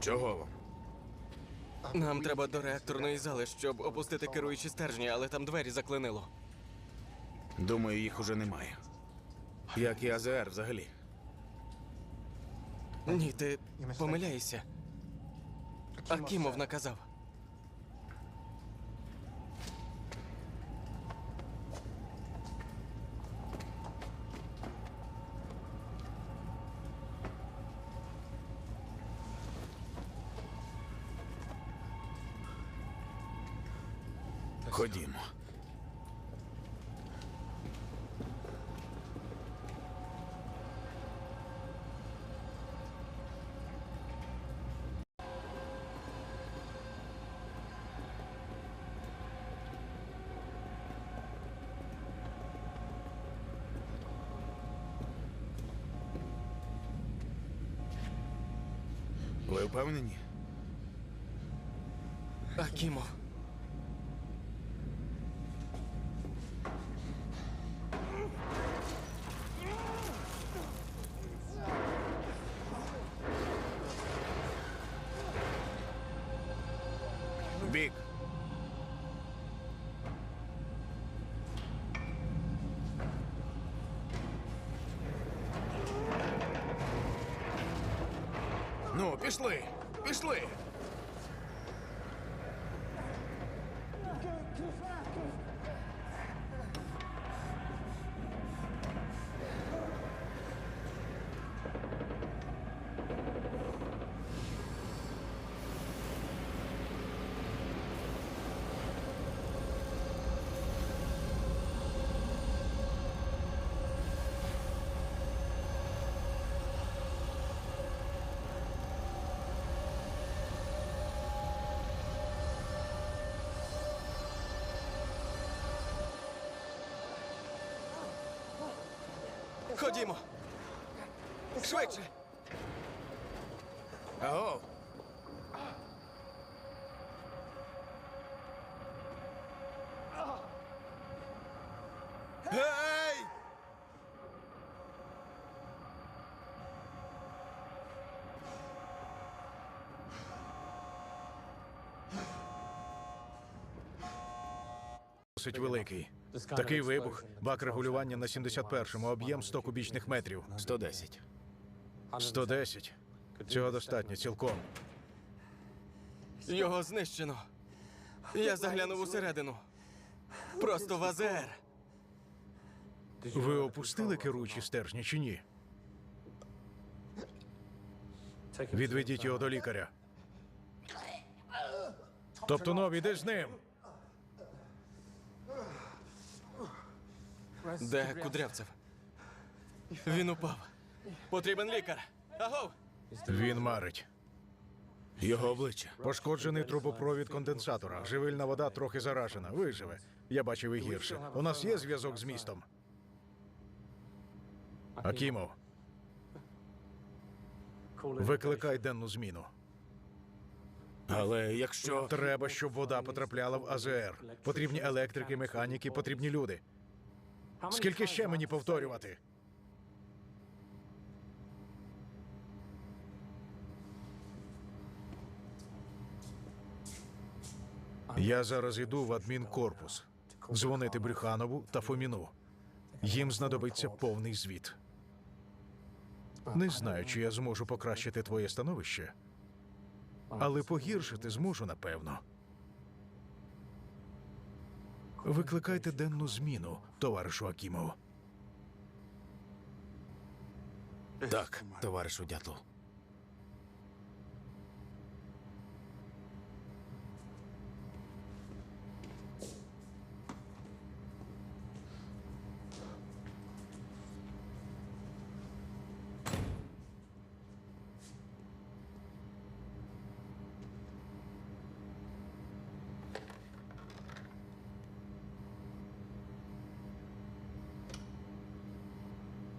Чого вам? Нам треба до реакторної зали, щоб опустити керуючі стержні, але там двері заклинило. Думаю, їх уже немає. Як і АЗР взагалі. Ні, ти помиляєшся. Акімов наказав. Ходімо. Ви впевнені? Акімов. Бік. Ну, пішли! Пішли! Ходімо. Швидше. Аго! Гей! Досить великий. Такий вибух, бак регулювання на 71-му, об'єм 100 кубічних метрів. 110. 110. Цього достатньо цілком. Його знищено. Я заглянув усередину. Просто в АЗР. Ви опустили керуючі стержні чи ні? Відведіть його до лікаря. Тобто нові, йди з ним. Де Кудрявцев? Він упав. Потрібен лікар. Агов! Він марить. Його обличчя. Пошкоджений трубопровід конденсатора. Живильна вода трохи заражена. Виживе. Я бачив і гірше. У нас є зв'язок з містом. Акімов, викликай денну зміну. Але якщо. Треба, щоб вода потрапляла в АЗР. Потрібні електрики, механіки, потрібні люди. Скільки ще мені повторювати? Я зараз іду в адмінкорпус. Дзвонити Брюханову та Фоміну. Їм знадобиться повний звіт. Не знаю, чи я зможу покращити твоє становище, але погіршити зможу, напевно. Викликайте денну зміну, товаришу Акімов. Так, товаришу дятлу.